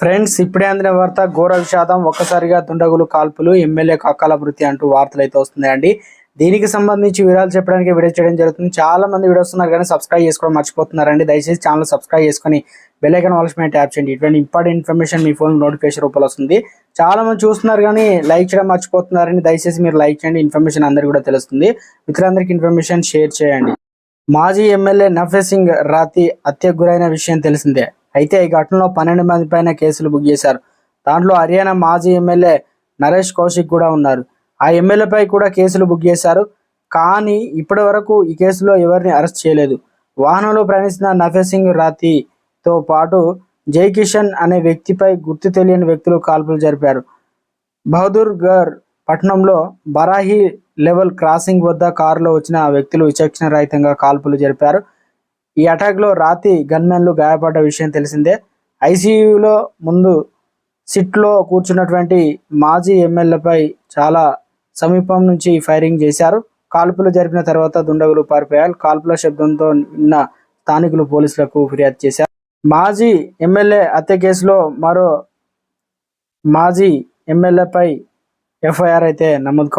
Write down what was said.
Friends ఇప్పుడే అందిన వార్త ఘోర విషాదం ఒక్కసారిగా దుండగులు కాల్పులు ఎమ్మెల్యే కక్కల మృతి అంటూ వార్తలు అయితే వస్తున్నాయండి. దీనికి సంబంధించి వివరాలు చెప్పడానికి వీడియో చేయడం జరుగుతుంది. చాలా మంది వీడియో వస్తున్నారు కానీ సబ్స్క్రైబ్ చేసుకోవడం మర్చిపోతున్నారండి. దయచేసి ఛానల్ సబ్స్క్రైబ్ చేసుకొని బెల్లైకన్ ఐకాన్ వాల్స్ మీద ట్యాప్ చేయండి. ఇటువంటి ఇంపార్టెంట్ ఇన్ఫర్మేషన్ మీ ఫోన్ నోటిఫికేషన్ రూపంలో వస్తుంది. చాలా మంది చూస్తున్నారు కానీ లైక్ చేయడం మర్చిపోతున్నారని దయచేసి మీరు లైక్ చేయండి. ఇన్ఫర్మేషన్ అందరికీ కూడా తెలుస్తుంది. మిత్రులందరికీ ఇన్ఫర్మేషన్ షేర్ చేయండి. మాజీ ఎమ్మెల్యే నఫే సింగ్ రాతి హత్యకు గురైన విషయం తెలిసిందే. అయితే ఈ ఘటనలో పన్నెండు మంది పైన కేసులు బుక్ చేశారు. దాంట్లో హర్యానా మాజీ ఎమ్మెల్యే నరేష్ కౌశిక్ కూడా ఉన్నారు. ఆ ఎమ్మెల్యేపై కూడా కేసులు బుక్ చేశారు. కానీ ఇప్పటి వరకు ఈ కేసులో ఎవరిని అరెస్ట్ చేయలేదు. వాహనంలో ప్రయాణిస్తున్న నఫే సింగ్ రాతితో పాటు జై కిషన్ అనే వ్యక్తిపై గుర్తు తెలియని వ్యక్తులు కాల్పులు జరిపారు. బహదూర్ పట్టణంలో బరాహి లెవెల్ క్రాసింగ్ వద్ద కారులో వచ్చిన వ్యక్తులు విచక్షణ రహితంగా కాల్పులు జరిపారు. ఈ అటాక్లో రాతి గన్మెన్లు గాయపడ్డ విషయం తెలిసిందే. ఐసీయూలో ముందు సిట్లో కూర్చున్నటువంటి మాజీ ఎమ్మెల్యేపై చాలా సమీపం నుంచి ఫైరింగ్ చేశారు. కాల్పులు జరిపిన తర్వాత దుండగులు పారిపోయారు. కాల్పుల శబ్దంతో నిన్న స్థానికులు పోలీసులకు ఫిర్యాదు చేశారు. మాజీ ఎమ్మెల్యే హత్య కేసులో మరో మాజీ ఎమ్మెల్యేపై ఎఫ్ఐఆర్ అయితే నమోదు కావడం